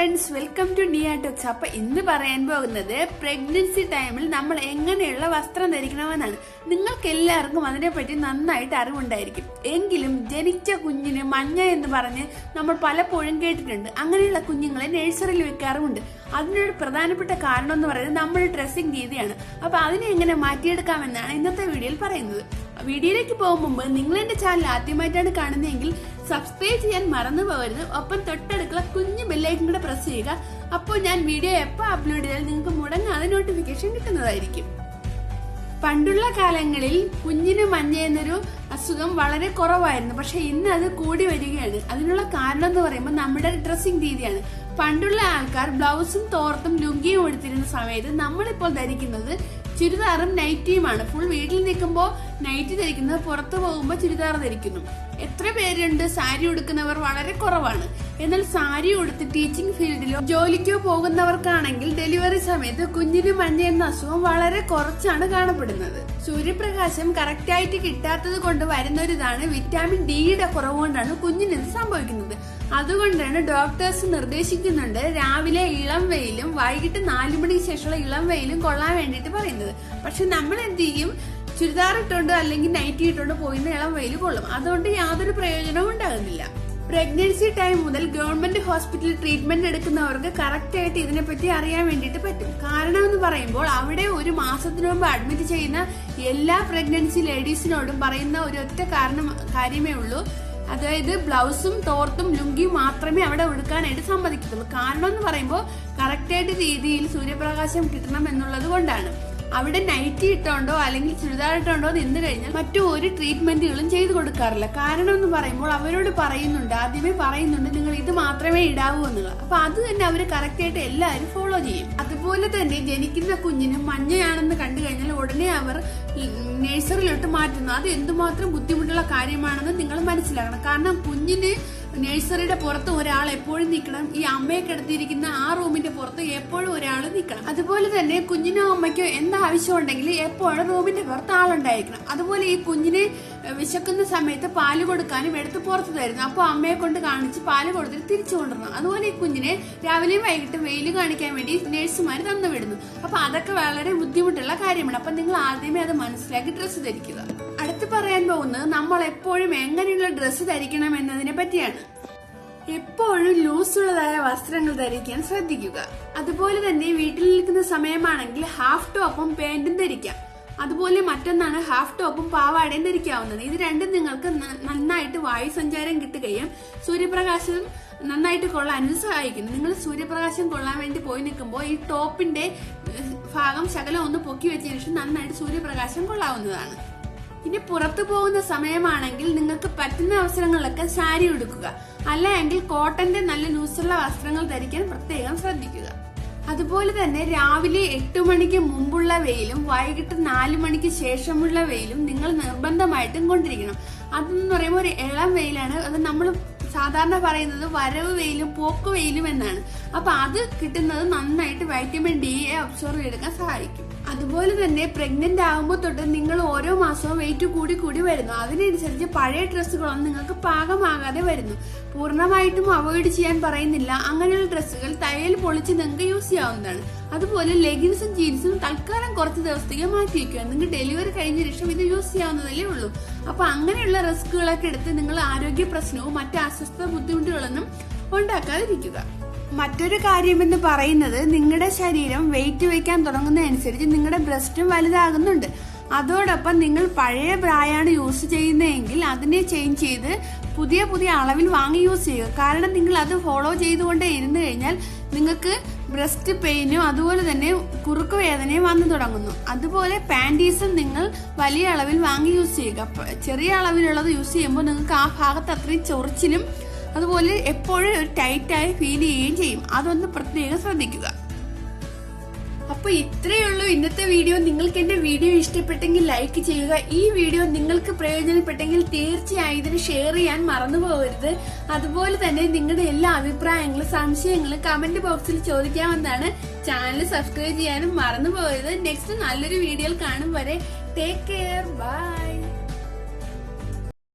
Friends welcome to Niya talks അപ്പൊ ഇന്ന് പറയാൻ പോകുന്നത് പ്രഗ്നൻസി ടൈമിൽ നമ്മൾ എങ്ങനെയുള്ള വസ്ത്രം ധരിക്കണമെന്നാണ്. നിങ്ങൾക്ക് എല്ലാവർക്കും അതിനെപ്പറ്റി നന്നായിട്ട് അറിവുണ്ടായിരിക്കും. എങ്കിലും ജനിച്ച കുഞ്ഞിന് മഞ്ഞ എന്ന് പറഞ്ഞ് നമ്മൾ പലപ്പോഴും കേട്ടിട്ടുണ്ട്. അങ്ങനെയുള്ള കുഞ്ഞുങ്ങളെ നഴ്സറിയിൽ വെക്കാറുമുണ്ട്. അതിനൊരു പ്രധാനപ്പെട്ട കാരണം എന്ന് പറയുന്നത് നമ്മൾ ഡ്രസ്സിംഗ് രീതിയാണ്. അപ്പൊ അതിനെ എങ്ങനെ മാറ്റിയെടുക്കാമെന്നാണ് ഇന്നത്തെ വീഡിയോയിൽ പറയുന്നത്. വീഡിയോയിലേക്ക് പോകും മുമ്പ് നിങ്ങൾ എന്റെ ചാനൽ ആദ്യമായിട്ടാണ് കാണുന്നതെങ്കിൽ സബ്സ്ക്രൈബ് ചെയ്യാൻ മറന്നു പോകരുത്. ഒപ്പം തൊട്ടടുക്കള കുഞ്ഞു ബെല്ലൈക്കും കൂടെ പ്രസ് ചെയ്യുക. അപ്പോൾ ഞാൻ വീഡിയോ എപ്പോൾ അപ്ലോഡ് ചെയ്താൽ നിങ്ങൾക്ക് മുടങ്ങാതെ നോട്ടിഫിക്കേഷൻ കിട്ടുന്നതായിരിക്കും. പണ്ടുള്ള കാലങ്ങളിൽ കുഞ്ഞിന് മഞ്ഞ എന്നൊരു അസുഖം വളരെ കുറവായിരുന്നു. പക്ഷെ ഇന്ന് അത് കൂടി വരികയാണ്. അതിനുള്ള കാരണം എന്ന് പറയുമ്പോൾ നമ്മുടെ ഡ്രസ്സിംഗ് രീതിയാണ്. പണ്ടുള്ള ആൾക്കാർ ബ്ലൗസും തോർത്തും ലുങ്കിയും എടുത്തിരുന്ന സമയത്ത് നമ്മളിപ്പോൾ ധരിക്കുന്നത് ചുരിദാറും നൈറ്റിയുമാണ് ഫുൾ വീട്ടിൽ നിൽക്കുമ്പോൾ നൈറ്റി ധരിക്കുന്നത് പുറത്തു പോകുമ്പോൾ ചുരിദാർ ധരിക്കുന്നു. എത്ര പേരുണ്ട് സാരി ഉടുക്കുന്നവർ വളരെ കുറവാണ്. എന്നാൽ സാരി ഉടുത്ത് ടീച്ചിങ് ഫീൽഡിലോ ജോലിക്കോ പോകുന്നവർക്കാണെങ്കിൽ ഡെലിവറി സമയത്ത് കുഞ്ഞിന് മഞ്ഞ എന്ന അസുഖം വളരെ കുറച്ചാണ് കാണപ്പെടുന്നത്. സൂര്യപ്രകാശം കറക്റ്റായിട്ട് കിട്ടാത്തത് കൊണ്ട് വരുന്നൊരിതാണ് വിറ്റാമിൻ ഡിയുടെ കുറവ് കൊണ്ടാണ് കുഞ്ഞിന് ഇത് സംഭവിക്കുന്നത്. അതുകൊണ്ടാണ് ഡോക്ടേഴ്സ് നിർദ്ദേശിക്കുന്നുണ്ട് രാവിലെ ഇളം വെയിലും വൈകിട്ട് നാലു മണിക്ക് ശേഷമുള്ള ഇളം വെയിലും കൊള്ളാൻ വേണ്ടിയിട്ട് പറയുന്നത്. പക്ഷെ നമ്മൾ എന്ത് ചെയ്യും? ചുരിദാർ ഇട്ടുകൊണ്ട് അല്ലെങ്കിൽ നൈറ്റി ഇട്ടുകൊണ്ട് പോയിന്ന് ഇളം വെയിൽ കൊള്ളും. അതുകൊണ്ട് യാതൊരു പ്രയോജനവും ഉണ്ടാകുന്നില്ല. പ്രഗ്നൻസി ടൈം മുതൽ ഗവൺമെന്റ് ഹോസ്പിറ്റലിൽ ട്രീറ്റ്മെന്റ് എടുക്കുന്നവർക്ക് കറക്റ്റ് ആയിട്ട് ഇതിനെപ്പറ്റി അറിയാൻ വേണ്ടിയിട്ട് പറ്റും. കാരണം എന്ന് പറയുമ്പോൾ അവിടെ ഒരു മാസത്തിന് മുമ്പ് അഡ്മിറ്റ് ചെയ്യുന്ന എല്ലാ പ്രഗ്നൻസി ലേഡീസിനോടും പറയുന്ന ഒരു ഒറ്റ കാരണം കാര്യമേ ഉള്ളൂ. അതായത് ബ്ലൗസും തോർത്തും ലുങ്കിയും മാത്രമേ അവിടെ ഉടുക്കാനായിട്ട് സമ്മതിക്കത്തുള്ളൂ. കാരണം എന്ന് പറയുമ്പോൾ കറക്റ്റായിട്ട് രീതിയിൽ സൂര്യപ്രകാശം കിട്ടണം എന്നുള്ളത് കൊണ്ടാണ്. അവിടെ നൈറ്റി ഇട്ടോണ്ടോ അല്ലെങ്കിൽ ചുരിദാർ ഇട്ടോണ്ടോ നിന്ന് കഴിഞ്ഞാൽ മറ്റു ഒരു ട്രീറ്റ്മെന്റുകളും ചെയ്തു കൊടുക്കാറില്ല. കാരണം എന്ന് പറയുമ്പോൾ അവരോട് പറയുന്നുണ്ട് ആദ്യമേ പറയുന്നുണ്ട് നിങ്ങൾ ഇത് മാത്രമേ ഇടാവൂ എന്നുള്ളത്. അപ്പൊ അത് തന്നെ അവർ കറക്റ്റ് ആയിട്ട് എല്ലാവരും ഫോളോ ചെയ്യും. അതുപോലെ തന്നെ ജനിക്കുന്ന കുഞ്ഞിന് മഞ്ഞയാണെന്ന് കണ്ടു കഴിഞ്ഞാൽ ഉടനെ അവർ നഴ്സറിയിലോട്ട് മാറ്റുന്നു. അത് എന്തുമാത്രം ബുദ്ധിമുട്ടുള്ള കാര്യമാണെന്ന് നിങ്ങൾ മനസ്സിലാക്കണം. കാരണം കുഞ്ഞിന് നഴ്സറിയുടെ പുറത്ത് ഒരാൾ എപ്പോഴും നിൽക്കണം. ഈ അമ്മയെ കിടത്തിയിരിക്കുന്ന ആ റൂമിന്റെ പുറത്ത് എപ്പോഴും ഒരാൾ നിൽക്കണം. അതുപോലെ തന്നെ കുഞ്ഞിനോ അമ്മയ്ക്കോ എന്താവശ്യം ഉണ്ടെങ്കിൽ എപ്പോഴും റൂമിന്റെ പുറത്ത് ആളുണ്ടായിരിക്കണം. അതുപോലെ ഈ കുഞ്ഞിനെ വിശക്കുന്ന സമയത്ത് പാൽ കൊടുക്കാനും എടുത്ത് പുറത്ത് തരുന്നു. അപ്പോൾ അമ്മയെ കൊണ്ട് കാണിച്ച് പാൽ കൊടുത്തിട്ട് തിരിച്ചു കൊണ്ടുവരണം. അതുപോലെ ഈ കുഞ്ഞിനെ രാവിലെയും വൈകിട്ടും വെയിൽ കാണിക്കാൻ വേണ്ടി നഴ്സുമാർ തന്നു വിടുന്നു. അപ്പൊ അതൊക്കെ വളരെ ബുദ്ധിമുട്ടുള്ള കാര്യമാണ്. അപ്പൊ നിങ്ങൾ ആദ്യമേ അത് മനസ്സിലാക്കി ഡ്രസ്സ് ധരിക്കുക. അടുത്ത് പറയാൻ പോകുന്നത് നമ്മൾ എപ്പോഴും എങ്ങനെയുള്ള ഡ്രസ്സ് ധരിക്കണം എന്നതിനെ പറ്റിയാണ്. എപ്പോഴും ലൂസുള്ളതായ വസ്ത്രങ്ങൾ ധരിക്കാൻ ശ്രദ്ധിക്കുക. അതുപോലെ തന്നെ വീട്ടിൽ നിൽക്കുന്ന സമയമാണെങ്കിൽ ഹാഫ് ടോപ്പും പാന്റും ധരിക്കാം. അതുപോലെ മറ്റൊന്നാണ് ഹാഫ് ടോപ്പും പാവാടയും ധരിക്കാവുന്നത്. ഇത് രണ്ടും നിങ്ങൾക്ക് നന്നായിട്ട് വായു സഞ്ചാരം കിട്ടുകയും സൂര്യപ്രകാശം നന്നായിട്ട് കൊള്ളാനും സഹായിക്കുന്നു. നിങ്ങൾ സൂര്യപ്രകാശം കൊള്ളാൻ വേണ്ടി പോയി നിൽക്കുമ്പോൾ ഈ ടോപ്പിന്റെ ഭാഗം ശകലം ഒന്ന് പൊക്കി വെച്ചതിന് ശേഷം നന്നായിട്ട് സൂര്യപ്രകാശം കൊള്ളാവുന്നതാണ്. ഇനി പുറത്തു പോകുന്ന സമയമാണെങ്കിൽ നിങ്ങൾക്ക് പറ്റുന്ന അവസരങ്ങളിലൊക്കെ സാരി ഉടുക്കുക. അല്ല എങ്കിൽ കോട്ടന്റെ നല്ല ലൂസുള്ള വസ്ത്രങ്ങൾ ധരിക്കാൻ പ്രത്യേകം ശ്രദ്ധിക്കുക. അതുപോലെ തന്നെ രാവിലെ എട്ട് മണിക്ക് മുമ്പുള്ള വെയിലും വൈകിട്ട് നാലു മണിക്ക് ശേഷമുള്ള വെയിലും നിങ്ങൾ നിർബന്ധമായിട്ടും കൊണ്ടിരിക്കണം. അതെന്ന് പറയുമ്പോൾ ഒരു ഇളം വെയിലാണ്. അത് നമ്മൾ സാധാരണ പറയുന്നത് വരവ് വെയിലും പോക്ക് വെയിലും എന്നാണ്. അപ്പൊ അത് കിട്ടുന്നത് നന്നായിട്ട് വൈറ്റമിൻ ഡി എ അബ്സോർവ് ചെയ്തെടുക്കാൻ സഹായിക്കും. അതുപോലെ തന്നെ പ്രഗ്നന്റ് ആകുമ്പോൾ തൊട്ട് നിങ്ങൾ ഓരോ മാസവും വെയിറ്റ് കൂടി കൂടി വരുന്നു. അതിനനുസരിച്ച് പഴയ ഡ്രസ്സുകളൊന്നും നിങ്ങൾക്ക് പാകമാകാതെ വരുന്നു. പൂർണമായിട്ടും അവോയ്ഡ് ചെയ്യാൻ പറയുന്നില്ല. അങ്ങനെയുള്ള ഡ്രസ്സുകൾ തയ്യൽ പൊളിച്ച് നിങ്ങൾക്ക് യൂസ് ചെയ്യാവുന്നതാണ്. അതുപോലെ ലെഗിൻസും ജീൻസും തൽക്കാലം കുറച്ച് ദിവസത്തേക്ക് മാറ്റി വയ്ക്കുക നിങ്ങൾ ഡെലിവറി കഴിഞ്ഞ ശേഷം ഇത് യൂസ് ചെയ്യാവുന്നതല്ലേ ഉള്ളൂ. അപ്പൊ അങ്ങനെയുള്ള റിസ്കുകളൊക്കെ എടുത്ത് നിങ്ങൾ ആരോഗ്യ പ്രശ്നവും മറ്റ് അസ്വസ്ഥ ബുദ്ധിമുട്ടുകളൊന്നും ഉണ്ടാക്കാതിരിക്കുക. മറ്റൊരു കാര്യമെന്ന് പറയുന്നത് നിങ്ങളുടെ ശരീരം വെയിറ്റ് വെക്കാൻ തുടങ്ങുന്നതനുസരിച്ച് നിങ്ങളുടെ ബ്രസ്റ്റും വലുതാകുന്നുണ്ട്. അതോടൊപ്പം നിങ്ങൾ പഴയ ബ്രായാണ് യൂസ് ചെയ്യുന്നതെങ്കിൽ അതിനെ ചേഞ്ച് ചെയ്ത് പുതിയ പുതിയ അളവിൽ വാങ്ങി യൂസ് ചെയ്യുക. കാരണം നിങ്ങൾ അത് ഫോളോ ചെയ്തുകൊണ്ടേ ഇരുന്ന് കഴിഞ്ഞാൽ നിങ്ങൾക്ക് ബ്രസ്റ്റ് പെയിനും അതുപോലെ തന്നെ കുറുക്ക് വേദനയും വന്നു തുടങ്ങുന്നു. അതുപോലെ പാന്റീസും നിങ്ങൾ വലിയ അളവിൽ വാങ്ങി യൂസ് ചെയ്യുക. ചെറിയ അളവിലുള്ളത് യൂസ് ചെയ്യുമ്പോൾ നിങ്ങൾക്ക് ആ ഭാഗത്ത് അത്രയും ചൊറിച്ചിലും അതുപോലെ എപ്പോഴും ഒരു ടൈറ്റായി ഫീൽ ചെയ്യുകയും ചെയ്യും. അതൊന്ന് പ്രത്യേകം ശ്രദ്ധിക്കുക. അപ്പൊ ഇത്രയേ ഉള്ളൂ ഇന്നത്തെ വീഡിയോ നിങ്ങൾക്ക് എന്റെ വീഡിയോ ഇഷ്ടപ്പെട്ടെങ്കിൽ ലൈക്ക് ചെയ്യുക. ഈ വീഡിയോ നിങ്ങൾക്ക് പ്രയോജനപ്പെട്ടെങ്കിൽ തീർച്ചയായും ഇതിന് ഷെയർ ചെയ്യാൻ മറന്നു പോകരുത്. അതുപോലെ തന്നെ നിങ്ങളുടെ എല്ലാ അഭിപ്രായങ്ങളും സംശയങ്ങളും കമന്റ് ബോക്സിൽ ചോദിക്കാമെന്നാണ് ചാനൽ സബ്സ്ക്രൈബ് ചെയ്യാനും മറന്നു പോകരുത്. നെക്സ്റ്റ് നല്ലൊരു വീഡിയോയിൽ കാണും വരെ. Take care bye